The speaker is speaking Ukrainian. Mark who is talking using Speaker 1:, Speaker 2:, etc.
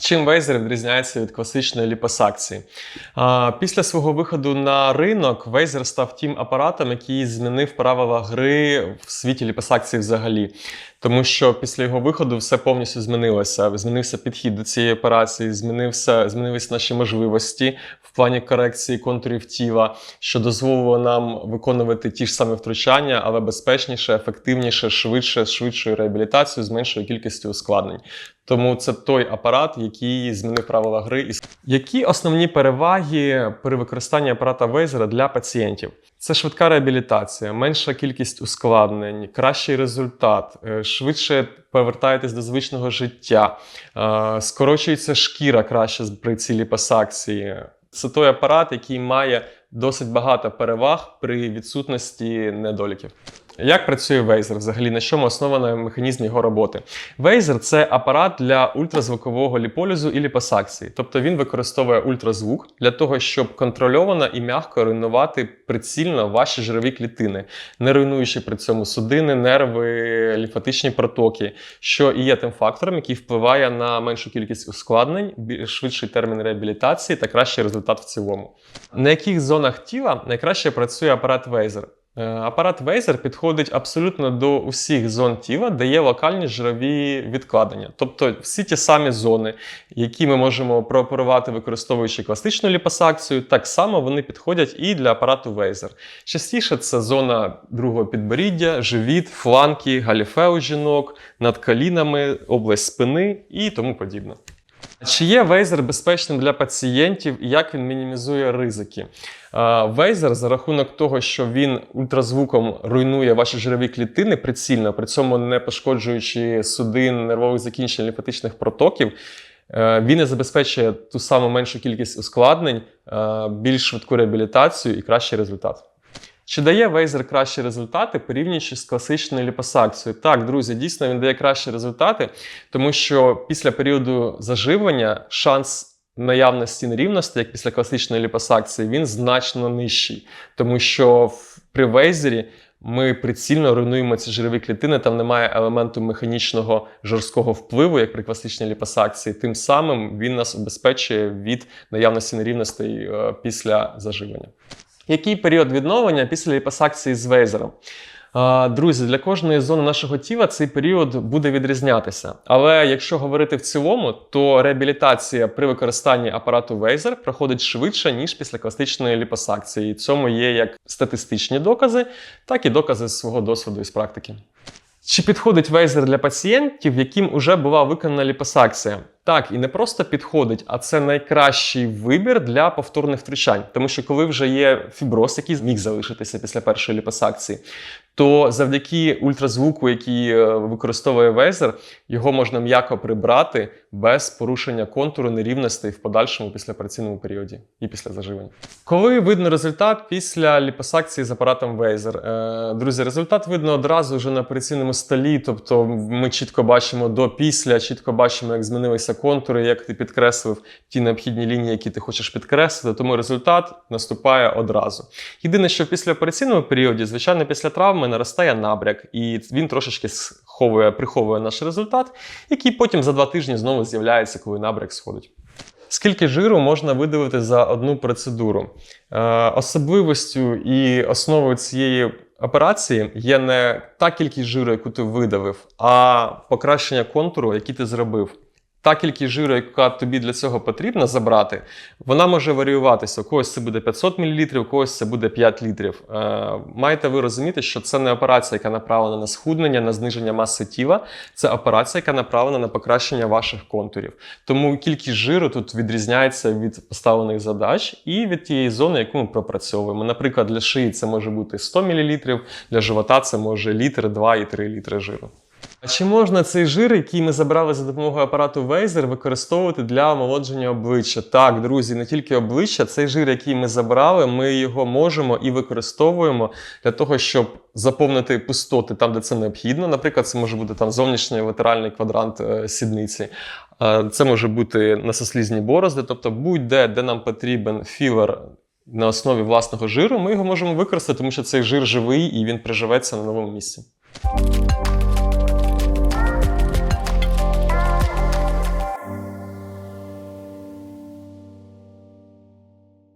Speaker 1: Чим вейзер відрізняється від класичної ліпосакції? Після свого виходу на ринок вейзер став тим апаратом, який змінив правила гри в світі ліпосакції взагалі. Тому що після його виходу все повністю змінилося. Змінився підхід до цієї операції, змінився, змінились наші можливості в плані корекції контурів тіла, що дозволило нам виконувати ті ж самі втручання, але безпечніше, ефективніше, швидше, швидшою реабілітацією, з меншою кількістю ускладнень. Тому це той апарат, який змінив правила гри. Які основні переваги при використанні апарата Вейзера для пацієнтів? Це швидка реабілітація, менша кількість ускладнень, кращий результат, е, швидше повертаєтесь до звичного життя, е, скорочується шкіра краще при цілі пасакції. Це той апарат, який має досить багато переваг при відсутності недоліків. Як працює вейзер? Взагалі на чому оснований механізм його роботи? Вейзер це апарат для ультразвукового ліполізу і ліпосакції. Тобто він використовує ультразвук для того, щоб контрольовано і м'яко руйнувати прицільно ваші жирові клітини, не руйнуючи при цьому судини, нерви, лімфатичні протоки, що і є тим фактором, який впливає на меншу кількість ускладнень, швидший термін реабілітації та кращий результат в цілому. На яких зонах тіла найкраще працює апарат Вейзер? Е, Апарат Вейзер підходить абсолютно до усіх зон тіла, де є локальні жирові відкладення. Тобто всі ті самі зони, які ми можемо прооперувати, використовуючи класичну ліпосакцію, так само вони підходять і для апарату Вейзер. Частіше це зона другого підборіддя, живіт, фланки, галіфе у жінок, над колінами, область спини і тому подібне. Чи є вейзер безпечним для пацієнтів і як він мінімізує ризики? Вейзер за рахунок того, що він ультразвуком руйнує ваші жирові клітини прицільно, при цьому не пошкоджуючи судин, нервових закінчень лімфатичних протоків, е, він і забезпечує ту саму меншу кількість ускладнень, е, більш швидку реабілітацію і кращий результат. Чи дає вейзер кращі результати порівнюючи з класичною ліпосакцією? Так, друзі, дійсно він дає кращі результати, тому що після періоду заживлення шанс наявності нерівності, як після класичної ліпосакції, він значно нижчий, тому що при вейзері ми прицільно руйнуємо ці жирові клітини, там немає елементу механічного жорсткого впливу, як при класичній ліпосакції. Тим самим він нас убезпечує від наявності нерівностей е, після заживлення. Який період відновлення після ліпосакції з вейзером? Друзі, для кожної зони нашого тіла цей період буде відрізнятися. Але якщо говорити в цілому, то реабілітація при використанні апарату Вейзер проходить швидше, ніж після класичної ліпосакції. Цьому є як статистичні докази, так і докази з свого досвіду і з практики. Чи підходить вейзер для пацієнтів, яким уже була виконана ліпосакція? Так, і не просто підходить, а це найкращий вибір для повторних втручань. Тому що коли вже є фіброз, який зміг залишитися після першої ліпосакції, то завдяки ультразвуку, який е, використовує вейзер, його можна м'яко прибрати без порушення контуру нерівностей в подальшому післяопераційному періоді і після заживлення. Коли видно результат після ліпосакції з апаратом вейзер? Е, Друзі, результат видно одразу вже на операційному столі. Тобто ми чітко бачимо до після, чітко бачимо, як змінилися контури, як ти підкреслив ті необхідні лінії, які ти хочеш підкреслити. Тому результат наступає одразу. Єдине, що в післяопераційному періоді, звичайно, після травми наростає набряк, і він трошечки сховує, приховує наш результат, який потім за два тижні знову з'являється, коли набряк сходить. Скільки жиру можна видалити за одну процедуру? Е, особливостю і основою цієї операції є не та кількість жиру, яку ти видавив, а покращення контуру, який ти зробив. Та кількість жиру, яка тобі для цього потрібна забрати, вона може варіюватися. У когось це буде 500 мл, у когось це буде 5 літрів. Е, маєте ви розуміти, що це не операція, яка направлена на схуднення, на зниження маси тіла. Це операція, яка направлена на покращення ваших контурів. Тому кількість жиру тут відрізняється від поставлених задач і від тієї зони, яку ми пропрацьовуємо. Наприклад, для шиї це може бути 100 мл, для живота це може літр, 2 і 3 літри жиру. А чи можна цей жир, який ми забрали за допомогою апарату Вейзер, використовувати для омолодження обличчя? Так, друзі, не тільки обличчя, цей жир, який ми забрали, ми його можемо і використовуємо для того, щоб заповнити пустоти там, де це необхідно. Наприклад, це може бути там зовнішній латеральний квадрант е, сідниці. Е, Це може бути насослізні борозди, тобто будь-де, де нам потрібен філер на основі власного жиру, ми його можемо використати, тому що цей жир живий і він приживеться на новому місці.